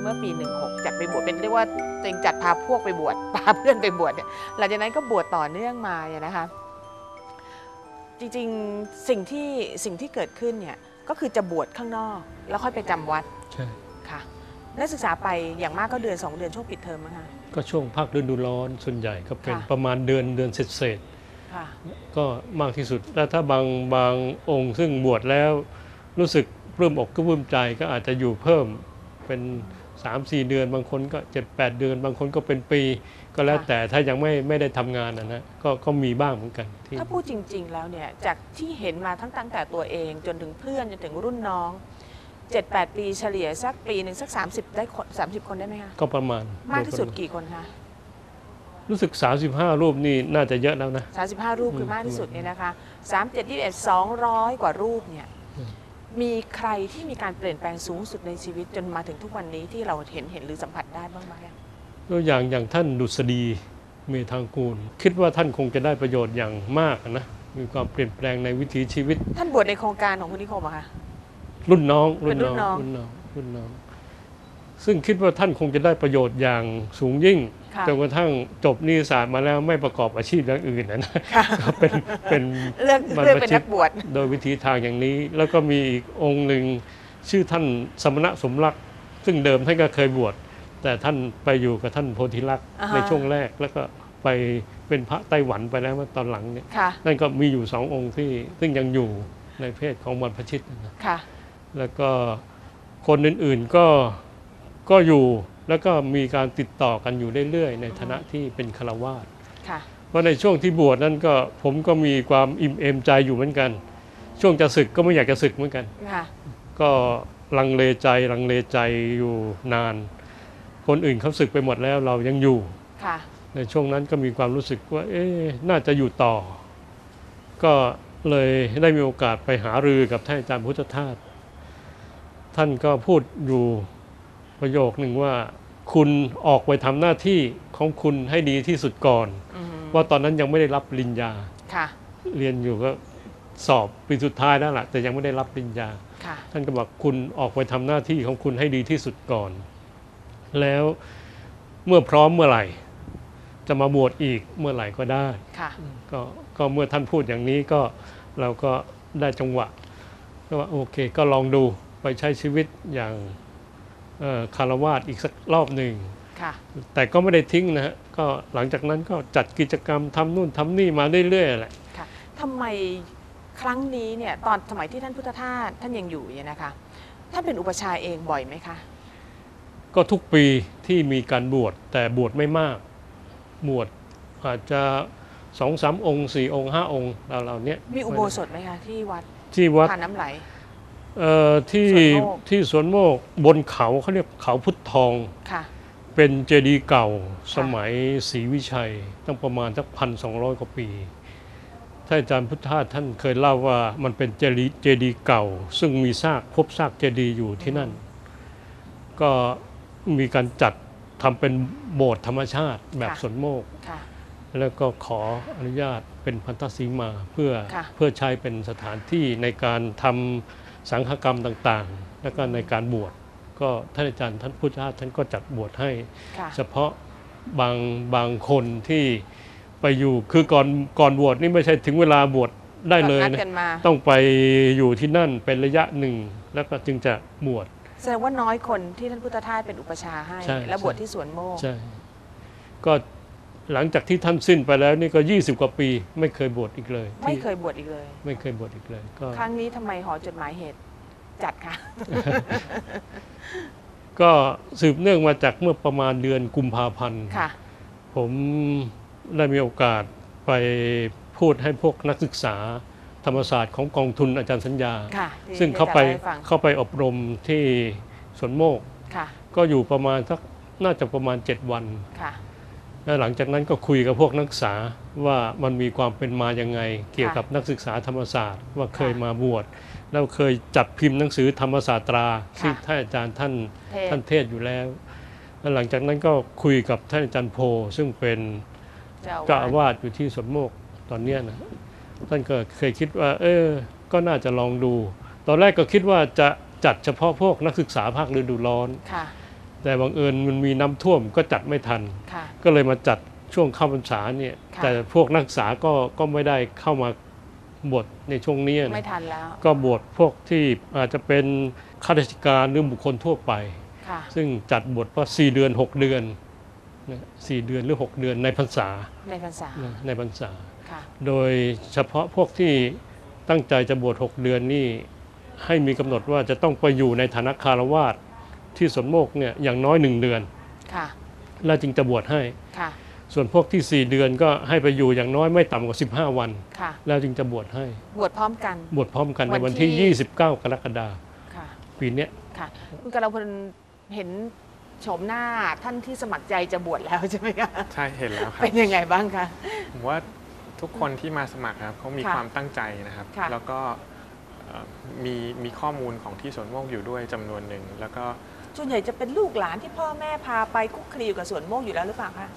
เองเมื่อปี 16จัดไปบวชเป็นเรียกว่าตัวเองจัดพาพวกไปบวชพาเพื่อนไปบวชเนี่ยหลังจากนั้นก็บวชต่อเนื่องมาเนี่ยนะคะ จริงๆสิ่งที่สิ่งที่เกิดขึ้นเนี่ยก็คือจะบวชข้างนอก แล้วค่อยไปจำวัดใช่ค่ะนักศึกษาไปอย่างมากก็เดือน 2 เดือนช่วงปิดเทอมมั้งคะก็ช่วงภาคฤดูร้อนส่วนใหญ่ก็เป็นค่ะประมาณเดือนเดือนเศษเศษค่ะๆก็มากที่สุดแล้วถ้าบางบางองค์ซึ่งบวชแล้วรู้สึกปลื้มอกก็ปลื้มใจก็อาจจะอยู่เพิ่ม เป็น 3-4 เดือน บางคนก็ 7-8 เดือน บางคนก็เป็นปี ก็แล้วค่ะแต่ถ้ายังไม่ไม่ได้ทำงานนะนะก็ก็มีบ้างเหมือนกันที่ ถ้าพูดจริง ๆ แล้วเนี่ยจากที่เห็นมาทั้งตั้งแต่ตัวเอง จนถึงเพื่อนจนถึงรุ่นน้อง 7-8 ปีเฉลี่ยสักปีหนึ่งสัก 30 ได้คน30 คนได้ไหมคะก็ประมาณมากที่สุดโยประมกี่คนคะณรู้สึก 35 รูปนี่น่าจะเยอะแล้วนะ 35 รูปคือมมากที่สุดเนี่ยนะคะ 3 7 21 200 กว่ารูปเนี่ยอื มมีใครที่มีการเปลี่ยนแปลงสูงสุดในชีวิตจนมาถึงทุกวันนี้ที่เราเห็นเห็นหรือสัมผัสได้บ้างไหมอะตัวอย่างอย่างท่านดุษฎีเมธางกูล คิดว่าท่านคงจะได้ประโยชน์อย่างมากนะมีความเปลี่ยนแปลงในวิถีชีวิต ท่านบวชในโครงการของคุณนิคมอะคะรุ่นน้องเป็นรุ่นน้องรุ่นน้องรุ่นน้อง ซึ่งคิดว่าท่านคงจะได้ประโยชน์อย่างสูงยิ่งค่ะจนกระทั่งจบนิติศาสตร์มาแล้วไม่ประกอบอาชีพอย่างอื่นนะนะค่ะก็เป็นเป็นเลือกบรรพเลือกเป็นชิตนักบวชโดยวิธีทางอย่างนี้ แล้วก็มีอีกองค์หนึ่งชื่อท่านสมณะสมรักษ์ซึ่งเดิมท่านก็เคยบวชแต่ท่านไปอยู่กับท่านโพธิลักษณ์อ่าฮะในช่วงแรกแล้วก็ไปเป็นพระไต้หวันไปแล้วเมื่อตอนหลังเนี่ยค่ะนั่นก็มีอยู่สององค์ที่ซึ่งยังอยู่ในเพศของบรรพชิตนะค่ะแล้วก็คนอื่นๆก็ ก็อยู่แล้วก็มีการติดต่อกันอยู่เรื่อยๆ ในฐานะที่เป็นฆราวาสถ์ค่ะเพราะในช่วงที่บวชนั้นก็ผมก็มีความอิ่มเอมใจอยู่เหมือนกัน ช่วงจะศึกก็ไม่อยากจะศึกเหมือนกันค่ะก็ลังเลใจลังเลใจอยู่นาน คนอื่นเขาศึกไปหมดแล้วเรายังอยู่ค่ะในช่วงนั้นก็มีความรู้สึกว่า เอ๊ะน่าจะอยู่ต่อ ก็เลยได้มีโอกาสไปหารือกับท่านอาจารย์พุทธทาสท่านก็พูดอยู่ ประโยคหนึ่งว่า คุณออกไปทำหน้าที่ของคุณให้ดีที่สุดก่อนอืมว่าตอนนั้นยังไม่ได้รับปริญญาค่ะเรียนอยู่ก็สอบปีสุดท้ายแล้วล่ะแต่ยังไม่ได้รับปริญญาค่ะท่านก็บอกคุณออกไปทำหน้าที่ของคุณให้ดีที่สุดก่อน แล้วเมื่อพร้อมเมื่อไหร่ จะมาบวชอีกเมื่อไหร่ก็ได้ค่ะก็ก็เมื่อท่านพูดอย่างนี้ก็เราก็ได้จังหวะก็ว่าโอเค ก็ลองดูไปใช้ชีวิตอย่างเอ่อ คารวาสอีกสักรอบหนึ่งค่ะแต่ก็ไม่ได้ทิ้งนะฮะก็หลังจากนั้นก็จัดกิจกรรมทำนู่นทำนี่มาเรื่อยๆแหละทำไมครั้งนี้เนี่ยตอนสมัยที่ท่านพุทธทาสท่านยังอยู่เนี่ยนะคะท่านเป็นอุปชฌาย์เองบ่อยไหมคะ ก็ทุกปีที่มีการบวชแต่บวชไม่มาก บวชอาจจะสองสามองค์สี่องค์ห้าองค์เราเราเนี้ยมีอุโบสถไหมคะที่วัดที่วัดทานน้ำไหล เอ่อที่สวนโมก ที่สวนโมกบนเขาเขาเรียกเขาพุทธทอง ค่ะ เป็นเจดีย์เก่าสมัยศรีวิชัย ตั้งประมาณสักพันสองร้อยกว่าปีท่านอาจารย์พุทธทาสท่านเคยเล่าว่ามันเป็นเจดีย์เจดีย์เก่า ซึ่งมีซากพบซากเจดีย์อยู่ที่นั่น ก็มีการจัดทำเป็นโบสถ์ธรรมชาติแบบค่ะ สวนโมก ค่ะ แล้วก็ขออนุญาตเป็นพันธสีมาเพื่อค่ะ เพื่อใช้เป็นสถานที่ในการทำ สังฆกรรมต่างๆ แล้วก็ในการบวชก็ท่านอาจารย์ท่านพุทธทาสท่านก็จัดบวชให้ค่ะเฉพาะบางบางคนที่ไปอยู่คือก่อนก่อนบวชนี่ไม่ใช่ถึงเวลาบวชได้เลยนัดนะกันมาต้องไปอยู่ที่นั่นเป็นระยะหนึ่ง แล้วก็จึงจะบวชแสดงว่าน้อยคนที่ท่านพุทธทาสเป็นอุปชฌาย์ให้ใช่และใช่บวชที่สวนโมกใช่ก็ หลังจากที่ท่านสิ้นไปแล้วนี่ก็ 20 กว่าปี ไม่เคยบวชอีกเลยไม่ที่เคยบวชอีกเลย ไม่เคยบวชอีกเลยก็ ครั้งนี้ทำไมหอจดหมายเหตุจัดค่ะก็สืบเนื่องมาจากเมื่อประมาณเดือนกุมภาพันธ์ ค่ะ ผมได้มีโอกาสไปพูดให้พวกนักศึกษาธรรมศาสตร์ของกองทุนอาจารย์สัญญา ค่ะที่ซึ่งเขาไปที่จะล่ให้ฟังเข้าไปอบรมที่สวนโมก ค่ะ ก็อยู่ประมาณสักน่าจะประมาณ 7 วัน ค่ะ แล้วหลังจากนั้นก็คุยกับพวกนักศึกษาว่ามันมีความเป็นมายังไง เกี่ยวกับนักศึกษาธรรมศาสตร์ ว่าเคยมาบวชแล้วเคยจัดพิมพ์หนังสือธรรมศาสตราที่ท่านอาจารย์ท่านเทศท่านเทศอยู่แล้วแล้วหลังจากนั้นก็คุยกับท่านอาจารย์โพ ซึ่งเป็นเจ้าเจ้าอาอาวาสวาสอยู่ที่สวนโมกตอนเนี้ยนะท่านก็เคยคิดว่า เออ ก็น่าจะลองดู ตอนแรกก็คิดว่าจะจัดเฉพาะพวกนักศึกษาภาคฤดูร้อนค่ะ แต่บังเอิญมันมีน้ำท่วมก็จัดไม่ทันค่ะก็เลยมาจัดช่วงเข้าพรรษาเนี่ยค่ะแต่พวกนักศึกษาก็ก็ไม่ได้เข้ามาบวชในช่วงนี้นะไม่ทันแล้ว ก็บวชพวกที่อาจจะเป็นข้าราชการหรือบุคคลทั่วไปค่ะซึ่งจัดบวชว่า4เดือน6เดือนนะสี่เดือนหรือ6เดือนในพรรษา ในภาษานะในพรรษาค่ะโดยเฉพาะพวกที่ตั้งใจจะบวช6เดือนนี่ให้มีกำหนดว่าจะต้องไปอยู่ในฐานะคารวาส ที่สวนโมกเนี่ยอย่างน้อย1เดือนค่ะแล้วจึงจะบวชให้ค่ะส่วนพวกที่ 4 เดือนก็ให้ไปอยู่อย่างน้อยไม่ต่ำกว่า 15 วันค่ะแล้วจึงจะบวชให้ บวชพร้อมกัน บวชพร้อมกันในวัวันนที่ที่ 29 กรกฎาคมค่ะปีเนี้ยค่ะคุณกระพลเห็นโฉมหน้าท่านที่สมัครใจจะบวชแล้วใช่ไหมคะใช่เห็นแล้วครับเป็นยังไงบ้างคะผมว่าทุกคนที่มาสมัครครับเขามีค่ะความตั้งใจนะครับค่ะแล้วก็เอ่อมีมีข้อมูลของที่สวนโมกอยู่ด้วยจำนวนหนึ่งแล้วก็ ส่วนใหญ่จะเป็นลูกหลานที่พ่อแม่พาไปคุกคลีอยู่กับสวนโมกอยู่แล้วหรือเปล่าคะ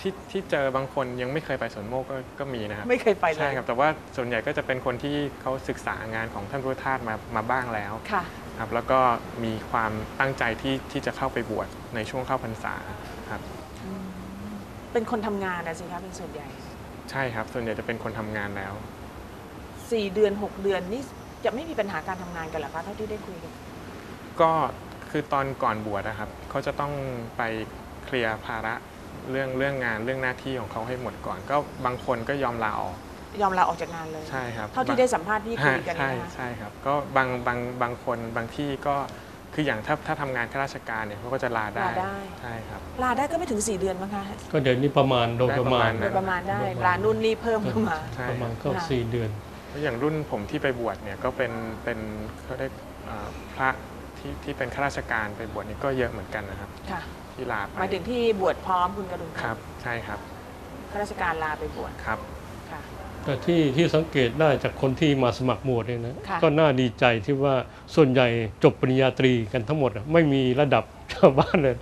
ที่ที่เจอบางคนยังไม่เคยไปสวนโมกก็ก็มีนะครับไม่เคยไปเลยใช่ครับ แต่ว่าส่วนใหญ่ก็จะเป็นคนที่เขาศึกษางานของท่านพุทธทาสมามาบ้างแล้วค่ะ ครับ แล้วก็มีความตั้งใจที่ที่จะเข้าไปบวชในช่วงเข้าพรรษาครับ เป็นคนทำงานนะสิคะเป็นส่วนใหญ่ใช่ครับ ส่วนใหญ่จะเป็นคนทำงานแล้ว สี่เดือนหกเดือนนี่จะไม่มีปัญหาการทำงานกันเหรอคะเท่าที่ได้คุยกัน ก็ คือตอนก่อนบวชนะครับเขาจะต้องไปเคลียร์ภาระเรื่องเรื่องงานเรื่องหน้าที่ของเขาให้หมดก่อน ก็บางคนก็ยอมลาออกยอมลาออกจากงานเลย ใช่ครับ เท่าที่ได้สัมภาษณ์พี่คุยกันใช่นะคะใช่ครับ ก็บางบางบางคนบางที่ก็คืออย่างถ้าถ้าทำงานข้าราชการเนี่ยเขาก็จะลาได้ลาได้ใช่ครับลาได้ก็ไม่ถึง 4 เดือนมั้งคะก็เดี๋ยวนี้ประมาณโดยประมาณได้โดยประมาณได้ลานู่นนี่เพิ่มเข้ามาใช่ประมาณก็ค่ะสี่เดือนแล้วอย่างรุ่นผมที่ไปบวชเนี่ยก็เป็นเป็นเขาได้เอ่อพระ ที่ที่เป็นข้าราชการไปบวชนี่ก็เยอะเหมือนกันนะครับ ค่ะที่ลาไปหมายถึงที่บวชพร้อมคุณกระดุมครับ ใช่ครับข้าราชการลาไปบวชครับ ค่ะ แต่ที่ที่สังเกตได้จากคนที่มาสมัครบวชเนี่ยนะค่ะ ก็น่าดีใจที่ว่าส่วนใหญ่จบปริญญาตรีกันทั้งหมดอะไม่มีระดับชาวบ้านเลย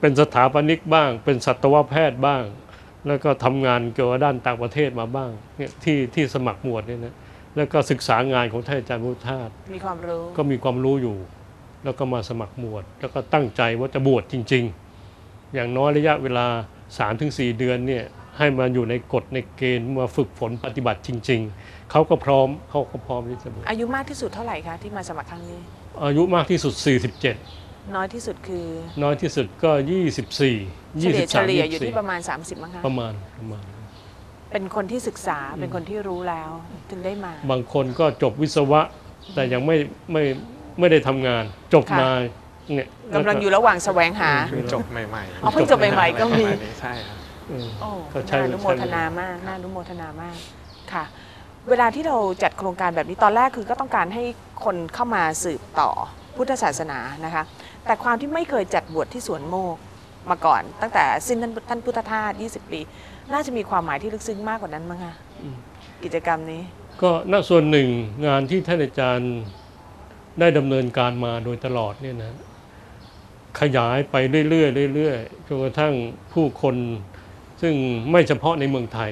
เป็นสถาปนิกบ้าง เป็นสัตวแพทย์บ้าง แล้วก็ทำงานเกี่ยวกับด้านต่างประเทศมาบ้างเนี่ยที่ที่สมัครบวชเนี่ยนะแล้วก็ศึกษางานของท่านอาจารย์พุทธทาสมีความรู้ก็มีความรู้อยู่ แล้วก็มาสมัครบวชแล้วก็ตั้งใจว่าจะบวชจริง ๆ อย่างน้อยระยะเวลา 3-4 เดือนเนี่ยให้มาอยู่ในกฎในเกณฑ์มาฝึกฝนปฏิบัติจริง ๆ เขาก็พร้อมเขาก็พร้อมที่จะบวชอายุมากที่สุดเท่าไหร่คะที่มาสมัครครั้งนี้ อายุมากที่สุดน้อยที่สุดคือ47น้อยที่สุดก็ 24เฉลี่ยเฉลี่ยอยู่23ที่ประมาณ 30มั้งคะประมาณประมาณ เป็นคนที่ศึกษาเป็นคนที่รู้แล้วถึงได้มา บางคนก็จบวิศวะแต่ยังไม่ไม่ ไม่ได้ทำงาน จบค่ะ มาเนี่ยกำลังอยู่ระหว่างแสวงหา เพิ่งจบใหม่ๆอ๋อเพิ่งจบใหม่ๆก็มี ประาณนี้ใช่ครับ เออ โอ้ก็ใช่น่าอนุโมทนาใช่มากน่าอนุโมทนามากค่ะ เวลาที่เราจัดโครงการแบบนี้ตอนแรกคือก็ต้องการให้คนเข้ามาสืบต่อพุทธศาสนานะคะ แต่ความที่ไม่เคยจัดบวชที่สวนโมกมาก่อน ตั้งแต่สิ้นท่านท่านพุทธทาส20 ปี น่าจะมีความหมายที่ลึกซึ้งมากกว่านั้นมั้งคะกิจกรรมนี้ ก็ณส่วนหนึ่งงานที่ท่านอาจารย์ ได้ดำเนินการมาโดยตลอดเนี่ยนะขยายไปเรื่อยๆเรื่อยๆจนกระทั่งผู้คนซึ่งไม่เฉพาะในเมืองไทย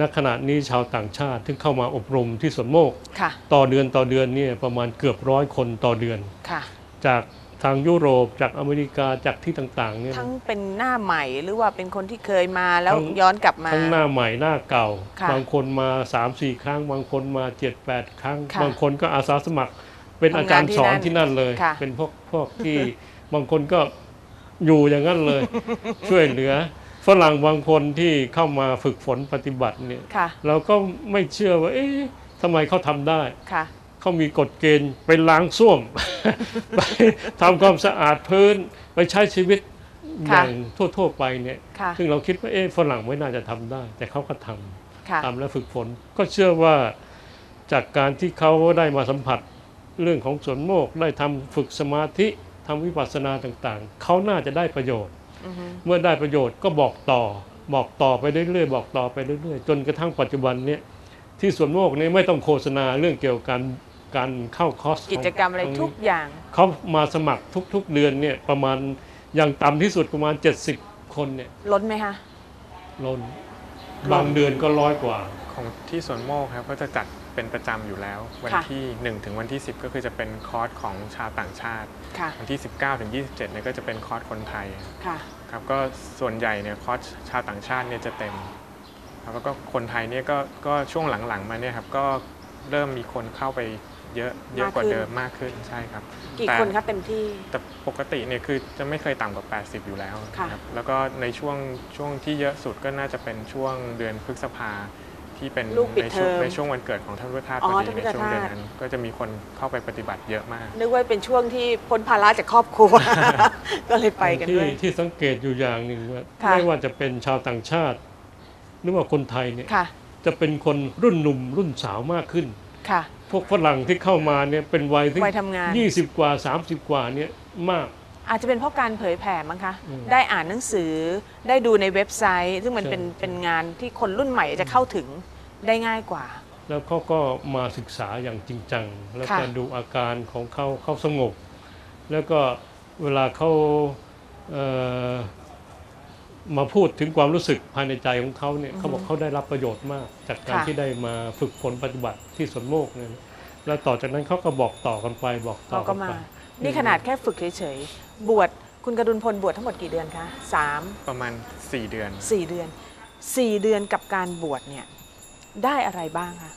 ณขณะนี้ชาวต่างชาติที่เข้ามาอบรมที่สวนโมกค่ะต่อเดือนต่อเดือนเนี่ยประมาณเกือบร้อยคนต่อเดือนค่ะจากทางยุโรปจากอเมริกาจากที่ต่างๆเนี่ยนะทั้งเป็นหน้าใหม่หรือว่าเป็นคนที่เคยมาแล้วทั้งย้อนกลับมาทั้งหน้าใหม่หน้าเก่าค่ะบางคนมา 3 4 ครั้ง บางคนมา 7 8 ครั้งค่ะบางคนก็อาสาสมัคร เป็นอาจารย์สอนทำงานที่ที่นั่นั่นนเลย ค่ะเป็นพวกพวกที่ บางคนก็อยู่อย่างนั้นเลย ช่วยเหลือฝรั่งบางคนที่เข้ามาฝึกฝนปฏิบัติเนี่ย ค่ะ เราก็ไม่เชื่อว่า เอ๊ะทำไมเขาทำได้ ค่ะ เขามีกฎเกณฑ์ไปล้างส้วม ไปทำความสะอาดพื้น ไปใช้ชีวิตอค่ะ ย่างทั่ว ๆ ไปเนี่ย ค่ะ ซึ่งเราคิดว่าเอ๊ะฝรั่งไม่น่าจะทำได้ แต่เขาก็ทำ ค่ะ ทำและฝึกฝนก็เชื่อว่าจากการที่เขาได้มาสัมผัส เรื่องของสวนโมกได้ทำฝึกสมาธิทำวิปัสสนาต่างๆ เขาน่าจะได้ประโยชน์อือฮึเมื่อได้ประโยชน์ก็บอกต่อ บอกต่อไปเรื่อยๆบอกต่อไปเรื่อยๆ จนกระทั่งปัจจุบันเนี่ยที่สวนโมกนี้ไม่ต้องโฆษณาเรื่องเกี่ยวกับการการเข้าคอร์สกิจกรรมอะไรตงนี้ทุกอย่าง เขามาสมัครทุก ๆ เดือนเนี่ยประมาณอย่างต่ำที่สุดประมาณ 70 คนเนี่ยล้นไหมคะล้นบางเดือนก็ร้อยกว่าของที่สวนโมกครับก็จะจัด เป็นประจำอยู่แล้ว วันค่ะที่ 1 ถึงวันที่ 10 ก็คือจะเป็นคอร์สของชาวต่างชาติค่ะวันที่ 19 ถึง 27เนี่ยก็จะเป็นคอร์สคนไทยค่ะครับก็ส่วนใหญ่เนี่ยคอร์สชาวต่างชาติเนี่ยจะเต็มครับแล้วก็คนไทยเนี่ยก็ก็ช่วงหลังๆมาเนี่ยครับก็เริ่มมีคนเข้าไปเยอะเยอะกว่าเดิมมากขึ้นใช่ครับกี่แต่คนครับเต็มที่แต่ปกติเนี่ยคือจะไม่เคยต่ำกว่า 80 อยู่แล้วค่ะนะครับแล้วก็ในช่วงช่วงที่เยอะสุดก็น่าจะเป็นช่วงเดือนพฤษภา ที่เป็นลูกปิดในช่วงเทอมในช่วงวันเกิดของท่านพุทธทาสอ๋พออดีท่านพุในทธช่วงเดือนทาส นั้น ก็จะมีคนเข้าไปปฏิบัติเยอะมาก นึกว่าเป็นช่วงที่พ้นภาระจากครอบครัว ก็เลยไปกันที่ด้วย ที่สังเกตอยู่อย่างหนึ่งว่าค่ะ ไม่ว่าจะเป็นชาวต่างชาติ หรือว่าคนไทยเนี่ยค่ะ จะเป็นคนรุ่นหนุ่มรุ่นสาวมากขึ้น ค่ะ พวกฝรั่งที่เข้ามาเนี่ยเป็นวัยที่วัยทำงาน ยี่สิบกว่า 30 กว่าเนี่ยมาก อาจจะเป็นเพราะการเผยแผ่มั้งคะ อืมได้อ่านหนังสือ ได้ดูในเว็บไซต์ ซึ่งมันใช่ เป็นเป็นงานที่คนรุ่นใหม่จะเข้าถึง ได้ง่ายกว่า แล้วเขาก็มาศึกษาอย่างจริงจัง แล้วค่ะก็ดูอาการของเขาเขาสงบ แล้วก็เวลาเขาเอ่อมาพูดถึงความรู้สึกภายในใจของเขาเนี่ยเขาบอกเขาได้รับประโยชน์มาก จากการที่ได้มาฝึกฝนปฏิบัติที่สวนโมกเนี่ยแล้วต่อจากนั้นเขาก็บอกต่อกันไปบอกต่อเราก็กันมาไปนี่ขนาดแค่ฝึกเฉยๆ บวชคุณกระดุนพลบวชทั้งหมดกี่เดือนคะสามประมาณ 4 เดือนสี่เดือนสี่เดือนกับการบวชเนี่ย ได้อะไรบ้างคะ